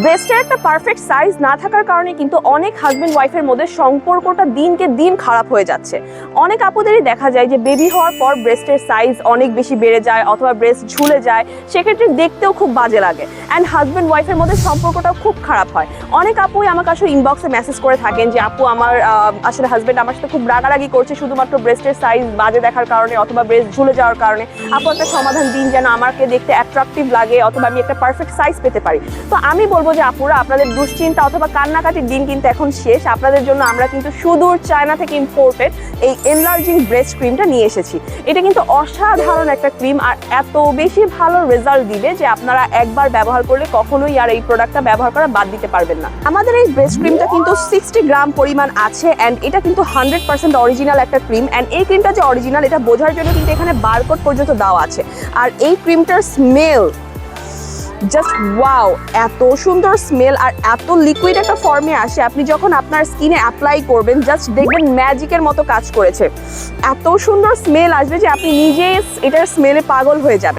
ব্রেস্টের একটা perfect size না থাকার কারণে কিন্তু অনেক হাজব্যান্ড ওয়াইফের মধ্যে সম্পর্কটা দিনকে দিন খারাপ হয়ে যাচ্ছে। অনেক আপুদেরই দেখা যায় যে বেবি হওয়ার পর ব্রেস্টের সাইজ অনেক বেশি বেড়ে যায় অথবা ব্রেস্ট ঝুলে যায়, সেক্ষেত্রে দেখতেও খুব বাজে লাগে অ্যান্ড হাজব্যান্ড ওয়াইফের মধ্যে সম্পর্কটাও খুব খারাপ হয়। অনেক আপুই আমাকে আসলে ইনবক্সে মেসেজ করে থাকেন যে, আপু, আমার আসলে হাজব্যান্ড আমার সাথে খুব রাগারাগি করছে শুধুমাত্র ব্রেস্টের সাইজ বাজে দেখার কারণে অথবা ব্রেস্ট ঝুলে যাওয়ার কারণে। আপু, একটা সমাধান দিন যেন আমাকে দেখতে অ্যাট্রাকটিভ লাগে অথবা আমি একটা পারফেক্ট সাইজ পেতে পারি। তো আমি বলব যে আপুরা, আপনাদের দুশ্চিন্তা অথবা কান্নাকাটির দিন কিন্তু এখন শেষ। আপনাদের জন্য আমরা কিন্তু সুদূর চায়না থেকে ইম্পোর্টেড এই এনলার্জিং ব্রেস্ট ক্রিমটা নিয়ে এসেছি। এটা কিন্তু অসাধারণ একটা ক্রিম আর এত বেশি ভালো রেজাল্ট দিবে যে আপনারা একবার ব্যবহার করলে কখনোই আর এই প্রোডাক্টটা ব্যবহার করা বাদ দিতে পারবেন না। আমাদের এই ব্রেস্ট ক্রিমটা কিন্তু সিক্সটি গ্রাম পরিমাণ আছে অ্যান্ড এটা কিন্তু হান্ড্রেড পার্সেন্ট অরিজিনাল একটা ক্রিম অ্যান্ড এই ক্রিমটা যে অরিজিনাল এটা বোঝার জন্য কিন্তু এখানে বারকোড পর্যন্ত দেওয়া আছে। আর এই ক্রিমটার স্মেল জাস্ট ওয়াও এত সুন্দর স্মেল আর এত লিকুইড একটা ফর্মে আসে। আপনি যখন আপনার স্কিনে অ্যাপ্লাই করবেন জাস্ট দেখবেন ম্যাজিকের মতো কাজ করেছে। এত সুন্দর স্মেল আসবে যে আপনি নিজে এটার স্মেলে পাগল হয়ে যাবেন।